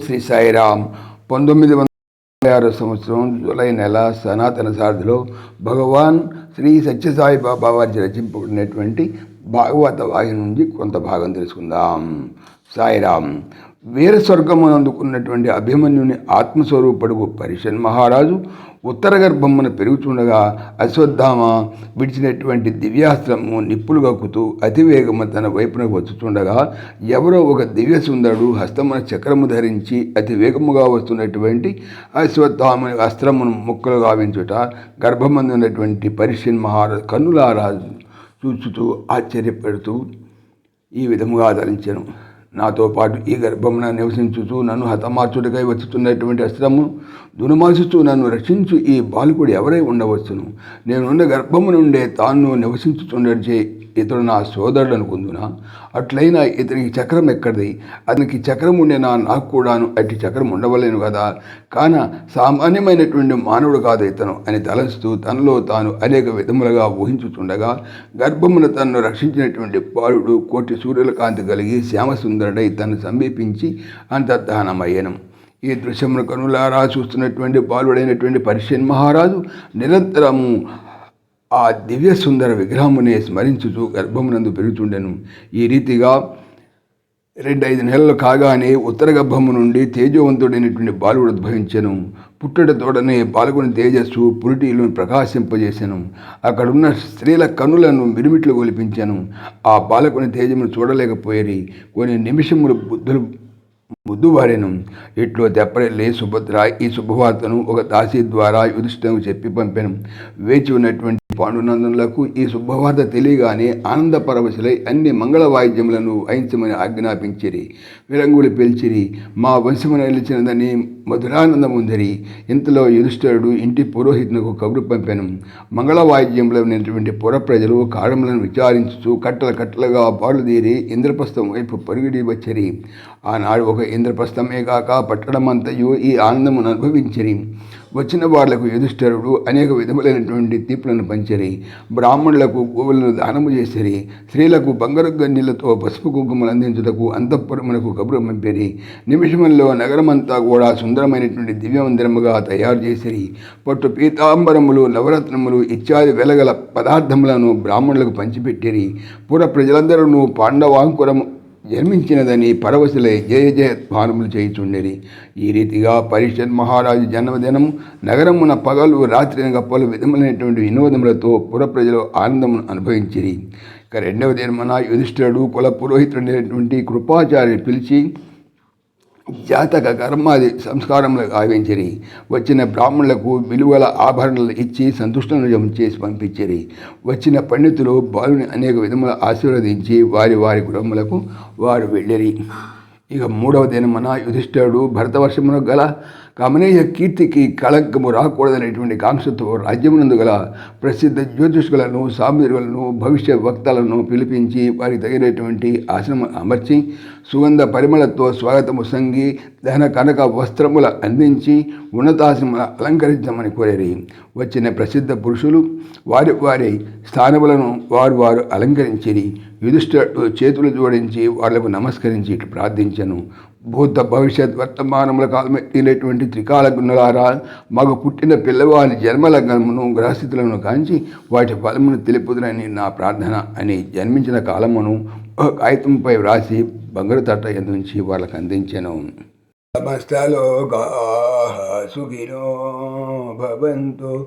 శ్రీ సాయిరామ్ పంతొమ్మిది వందల ఆరు సంవత్సరం జూలై నెల సనాతన సారథిలో భగవాన్ శ్రీ సత్యసాయి బాబా వారి రచింపబడినటువంటి భాగవత వాహి నుంచి కొంత భాగం తెలుసుకుందాం. సాయిరామ్ వీర స్వర్గమునందుకున్నటువంటి అభిమన్యుని ఆత్మస్వరూపుడుగు పరిషన్ మహారాజు ఉత్తర గర్భమున పెరుగుతుండగా అశ్వత్థామ విడిచినటువంటి దివ్యాస్త్రము నిప్పులు కక్కుతూ అతివేగము తన వైపునకు వచ్చుతుండగా ఎవరో ఒక దివ్య సుందరుడు హస్తమున చక్రము ధరించి అతి వేగముగా వస్తున్నటువంటి అశ్వత్థామ అస్త్రమును ముక్కలు గావించుట గర్భమందున్నటువంటి పరిషన్ మహారాజు కన్నులారాజు చూచుతూ ఆశ్చర్యపెడుతూ ఈ విధముగా ధరించను నాతో పాటు ఈ గర్భమున నివసించుచు నన్ను హతమార్చుడికై వచ్చుతున్నటువంటి అస్త్రము దునుమాసుచు నన్ను రక్షించు ఈ బాలకుడు ఎవరై ఉండవచ్చును? నేనున్న గర్భము నుండే తాను నివసించుచుండచే ఇతడు నా సోదరుడు అనుకుందునా అట్లయినా ఇతనికి చక్రం ఎక్కడిది? అతనికి చక్రం ఉండేనా? నాకు కూడాను అట్టి చక్రం ఉండవలేను కదా. కాన సామాన్యమైనటువంటి మానవుడు కాదు ఇతను అని తలస్తూ తనలో తాను అనేక విధములుగా ఊహించుచుండగా గర్భమున తనను రక్షించినటువంటి బాలుడు కోటి సూర్యులకాంతి కలిగి శ్యామసుందరుడై తను సమీపించి అంతర్ధానమయ్యను. ఈ దృశ్యమును కనులారా చూస్తున్నటువంటి బాలుడైనటువంటి పరిషన్ మహారాజు నిరంతరము ఆ దివ్య సుందర విగ్రహమునే స్మరించుచూ గర్భమునందు పెరుగుతుండెను ఈ రీతిగా రెండు ఐదు నెలలు కాగానే ఉత్తర గర్భము నుండి తేజవంతుడైనటువంటి బాలుడు ఉద్భవించెను. పుట్టడతోడనే తోడనే తేజస్సు పురిటీలను ప్రకాశింపజేశాను అక్కడున్న స్త్రీల కన్నులను మిరుమిట్లు గొలిపించాను. ఆ బాలకుని తేజమును చూడలేకపోయేరి. కొన్ని నిమిషములు బుద్ధులు ముద్దుబారెను ఇట్లో తెప్పరెళ్ళి సుభద్ర ఈ శుభవార్తను ఒక దాసి ద్వారా యుధిష్ఠిరకు చెప్పి పంపాను. వేచి ఉన్నటువంటి పాండునందనులకు ఈ శుభవార్త తెలియగానే ఆనంద పరవశులై అన్ని మంగళ వాయిద్యములను వాయించమని ఆజ్ఞాపించిరి. విరంగులు పిలిచిరి మా వంశమున నిలిచినదని మధురానందముందరి. ఇంతలో యుధిష్ఠరుడు ఇంటి పురోహితునకు కబురు పంపాను. మంగళ వాయిద్యములు ఉన్నటువంటి పుర ప్రజలు కారములను విచారించుచు కట్టల కట్టలుగా బాలుదీరి ఇంద్రప్రస్థం వైపు పరుగుడి వచ్చరి. ఆనాడు ఒక ఇంద్రప్రస్థమే కాక పట్టణమంతయు ఈ ఆనందమును అనుభవించిరి. వచ్చిన వాళ్ళకు యుధిష్ఠరుడు అనేక విధములైనటువంటి తీర్పులను పంచరి. బ్రాహ్మణులకు గోవులను దానము చేసిరి. స్త్రీలకు బంగారు గన్నీలతో పసుపు కుంకుమలు అందించుటకు అంతఃపురమునకు కబురు పంపిరి. నిమిషంలో నగరమంతా కూడా సుందరమైనటువంటి దివ్యమందిరముగా తయారు చేసిరి. పట్టు పీతాంబరములు నవరత్నములు ఇత్యాది వెలగల పదార్థములను బ్రాహ్మణులకు పంచిపెట్టిరి. పుర ప్రజలందరూ పాండవాంకురము జన్మించినదని పరవశులై జయ జయ భానుములు చేయుచుండేది ఈ రీతిగా పరిషత్ మహారాజు జన్మదినం నగరమున పగలు రాత్రి పలు విధములైనటువంటి వినోదములతో పురప్రజలు ఆనందమును అనుభవించిరి. ఇక రెండవ దినమున యుధిష్ఠిరుడు కుల పురోహితుడైనటువంటి కృపాచార్యుని పిలిచి జాతక కర్మాది సంస్కారములు గావించిరి. వచ్చిన బ్రాహ్మణులకు విలువల ఆభరణలు ఇచ్చి సంతుష్టను చేసి పంపించిరి. వచ్చిన పండితులు బాలుని అనేక విధముల ఆశీర్వదించి వారి వారి కుటుంబములకు వారు వెళ్ళిరి. ఇక మూడవ దినమున యుధిష్ఠరుడు భరతవర్షమున గల కమనీయ కీర్తికి కళంకము రాకూడదనేటువంటి కాంక్షతో రాజ్యమునందు గల ప్రసిద్ధ జ్యోతిష్కులను సామీరులను భవిష్య వక్తలను పిలిపించి వారికి తగినటువంటి ఆశ్రమం అమర్చి సుగంధ పరిమళతో స్వాగతము సంగి దహన కనక వస్త్రముల అందించి ఉన్నతాశ్రమ అలంకరించమని కోరేరి. వచ్చిన ప్రసిద్ధ పురుషులు వారి వారి స్థానములను వారు వారు అలంకరించిరి. యుధిష్ఠుడు చేతులు జోడించి వాళ్ళకు నమస్కరించి ఇటు ప్రార్థించను. భూత భవిష్యత్ వర్తమానముల కాలమెత్తినటువంటి త్రికాల గుణలారా మగ పుట్టిన పిల్లవారి జన్మలగ్నమును గ్రహస్థితులను కాంచి వాటి ఫలమును తెలుపుదనని నా ప్రార్థన అని జన్మించిన కాలమును ఒక కాగితంపై వ్రాసి బంగారు తట్ట నుంచి వాళ్ళకు అందించాను. సమస్తలోకా సుఖినో భవంతు.